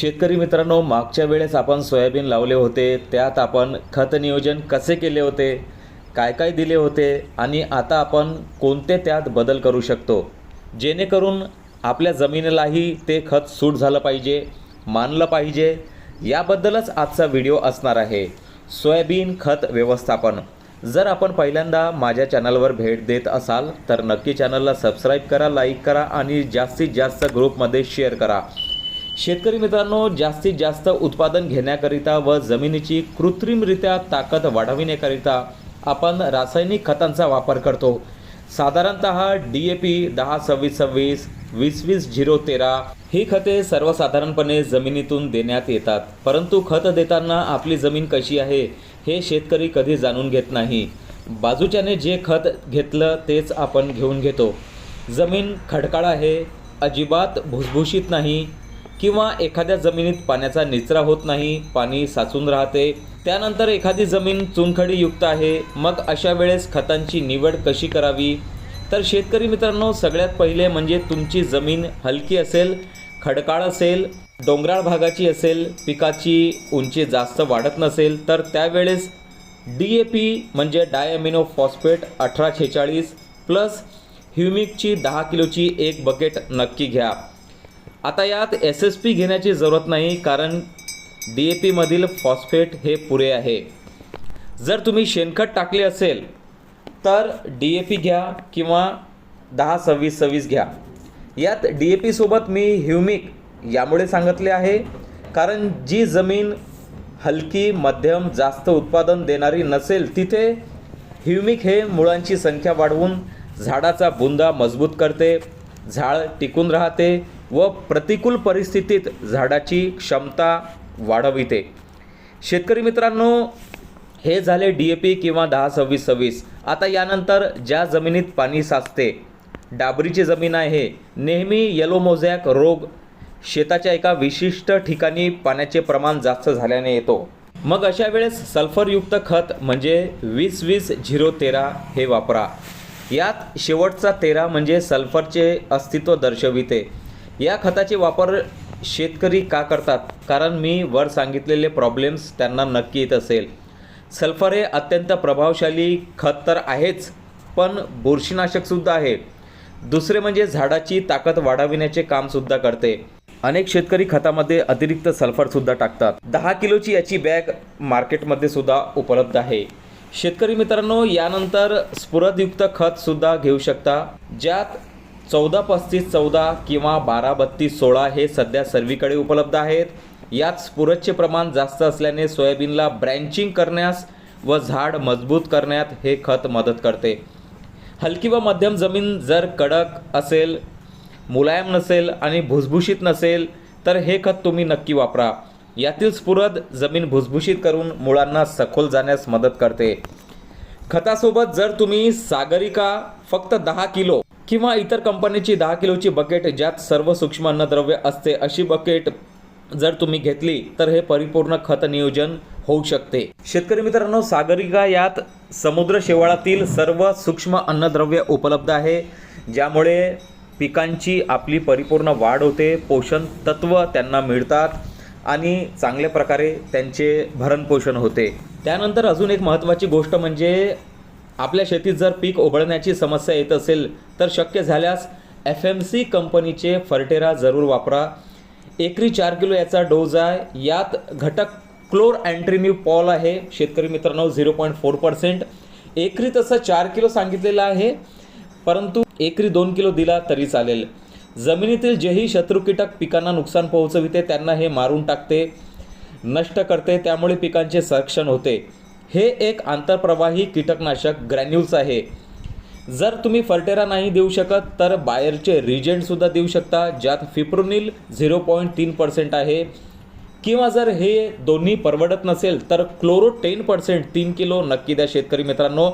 शेतकरी मित्रांनो मागच्या वेळेस आपण सोयाबीन लावले होते त्यात आपण खत नियोजन कसे केले होते काय काय दिले होते आणि आता आपण कोणते त्यात बदल करू शकतो. जेणेकरून आपल्या जमिनीलाही ते खत सूट झालं पाहिजे मानलं पाहिजे. याबद्दलच आजचा व्हिडिओ असणार आहे. सोयाबीन खत व्यवस्थापन. जर आपण पहिल्यांदा माझ्या चॅनलवर भेट देत असाल तर नक्की चॅनलला सबस्क्राईब करा लाईक करा आणि जास्तीत जास्त ग्रुपमध्ये शेअर करा. शेतकरी मित्रांनो जास्तीत जास्त उत्पादन घेण्याकरिता व जमिनीची कृत्रिमरित्या ताकद वाढविण्याकरिता आपण रासायनिक खतांचा वापर करतो. साधारणत डी ए पी दहा सव्वीस सव्वीस वीस वीस झिरो तेरा ही खते सर्वसाधारणपणे जमिनीतून देण्यात येतात. परंतु खत देताना आपली जमीन कशी आहे हे शेतकरी कधी जाणून घेत नाही. बाजूच्याने जे खत घेतलं तेच आपण घेऊन घेतो. जमीन खडकाळ आहे अजिबात भुसभुशीत नाही किंवा एखाद्या जमिनीत पाण्याचा निचरा होत नाही पाणी साचून राहते त्यानंतर एखादी जमीन चुनखडीयुक्त आहे मग अशा वेळेस खतांची निवड कशी करावी? तर शेतकरी मित्रांनो सगळ्यात पहिले म्हणजे तुमची जमीन हलकी असेल खडकाळ असेल डोंगराळ भागाची असेल पिकाची उंची जास्त वाढत नसेल तर त्यावेळेस डी ए पी म्हणजे डायअमिनो फॉस्फेट अठरा छेचाळीस प्लस ह्युमिकची दहा किलोची एक बकेट नक्की घ्या. आता यात एस एस पी घेण्याची जरूरत नाही कारण डी ए पीमधील फॉस्फेट हे पुरे आहे. जर तुम्ही शेणखत टाकले असेल तर डी ए पी घ्या किंवा दहा सव्वीस सव्वीस घ्या. यात डी ए पीसोबत मी ह्युमिक यामुळे सांगितले आहे कारण जी जमीन हलकी मध्यम जास्त उत्पादन देणारी नसेल तिथे ह्युमिक हे मुळांची संख्या वाढवून झाडाचा बुंदा मजबूत करते झाड टिकून राहते व प्रतिकूल परिस्थितीत झाडाची क्षमता वाढविते. शेतकरी मित्रांनो हे झाले डी ए पी किंवा दहा सव्वीस सव्वीस. आता यानंतर ज्या जमिनीत पाणी साचते डाबरीची जमीन आहे नेहमी येलो मोझॅक रोग शेताच्या एका विशिष्ट ठिकाणी पाण्याचे प्रमाण जास्त झाल्याने येतो. मग अशा वेळेस सल्फरयुक्त खत म्हणजे वीस वीस झिरो तेरा हे वापरा. यात शेवटचा तेरा म्हणजे सल्फरचे अस्तित्व दर्शविते. या खताचे वापर शेतकरी का करतात? कारण मी वर सांगितलेले प्रॉब्लेम्स त्यांना नक्की येत असेल. सल्फर हे अत्यंत प्रभावशाली खत तर आहेच पण बुरशीनाशकसुद्धा आहे. दुसरे म्हणजे झाडाची ताकद वाढविण्याचे कामसुद्धा करते. अनेक शेतकरी खतामध्ये अतिरिक्त सल्फरसुद्धा टाकतात. दहा किलोची याची बॅग मार्केटमध्ये सुद्धा उपलब्ध आहे. शेतकरी मित्रांनो यानंतर स्फुरदयुक्त खतसुद्धा घेऊ शकता ज्यात चौदा पस्तीस चौदा किंवा बारा बत्तीस सोळा हे सध्या सर्वीकडे उपलब्ध आहेत. यात स्फुरदचे प्रमाण जास्त असल्याने सोयाबीनला ब्रँचिंग करण्यास व झाड मजबूत करण्यात हे खत मदत करते. हलकी व मध्यम जमीन जर कडक असेल मुलायम नसेल आणि भुसभुशीत नसेल तर हे खत तुम्ही नक्की वापरा. यातील स्फुरद जमीन भुसभुशीत करून मुळांना सखोल जाण्यास मदत करते. खतासोबत जर तुम्ही सागरिका फक्त दहा किलो किंवा इतर कंपनीची दहा किलोची बकेट ज्यात सर्व सूक्ष्म अन्नद्रव्य असते अशी बकेट जर तुम्ही घेतली तर हे परिपूर्ण खत नियोजन होऊ शकते. शेतकरी मित्रांनो सागरिका यात समुद्र शेवाळातील सर्व सूक्ष्म अन्नद्रव्य उपलब्ध आहे ज्यामुळे पिकांची आपली परिपूर्ण वाढ होते पोषण तत्व त्यांना मिळतात आणि चांगल्या प्रकारे त्यांचे भरणपोषण होते. त्यानंतर अजून एक महत्त्वाची गोष्ट म्हणजे आपल्या शेतीत जर पीक ओबळण्याची समस्या येत असेल तर शक्य झाल्यास एफ एम सी कंपनीचे फर्टेरा जरूर वापरा. एकरी चार किलो याचा डोज आहे. यात घटक क्लोर अँट्रीन्यू पॉल आहे. शेतकरी मित्रांनो झिरो पॉईंट फोर पर्सेंट एकरी तसं चार किलो सांगितलेलं आहे परंतु एकरी दोन किलो दिला तरी चालेल. जमिनीतील जेही शत्रू कीटक पिकांना नुकसान पोहोचविते त्यांना हे मारून टाकते नष्ट करते त्यामुळे पिकांचे संरक्षण होते. हे एक आंतरप्रवाही कीटकनाशक ग्रॅन्युल्स आहे. जर तुम्ही फर्टेरा नाही देऊ शकत तर बायरचे रिजेंटसुद्धा देऊ शकता ज्यात फिप्रोनिल झिरो पॉईंट तीन पर्सेंट आहे. किंवा जर हे दोन्ही परवडत नसेल तर क्लोरो टेन पर्सेंट तीन किलो नक्की द्या शेतकरी मित्रांनो.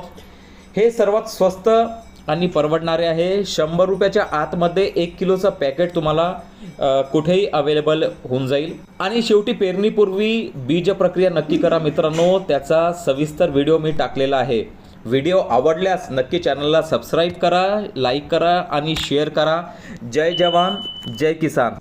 हे सर्वात स्वस्त आणि परवडणारे आहे शंभर रुपयाच्या आतमध्ये एक किलोचं पॅकेट तुम्हाला कुठेही अवेलेबल होऊन जाईल. आणि शेवटी पेरणीपूर्वी बीज प्रक्रिया नक्की करा मित्रांनो त्याचा सविस्तर व्हिडिओ मी टाकलेला आहे. व्हिडिओ आवडल्यास नक्की चॅनलला सबस्क्राईब करा लाईक करा आणि शेअर करा. जय जवान जय किसान.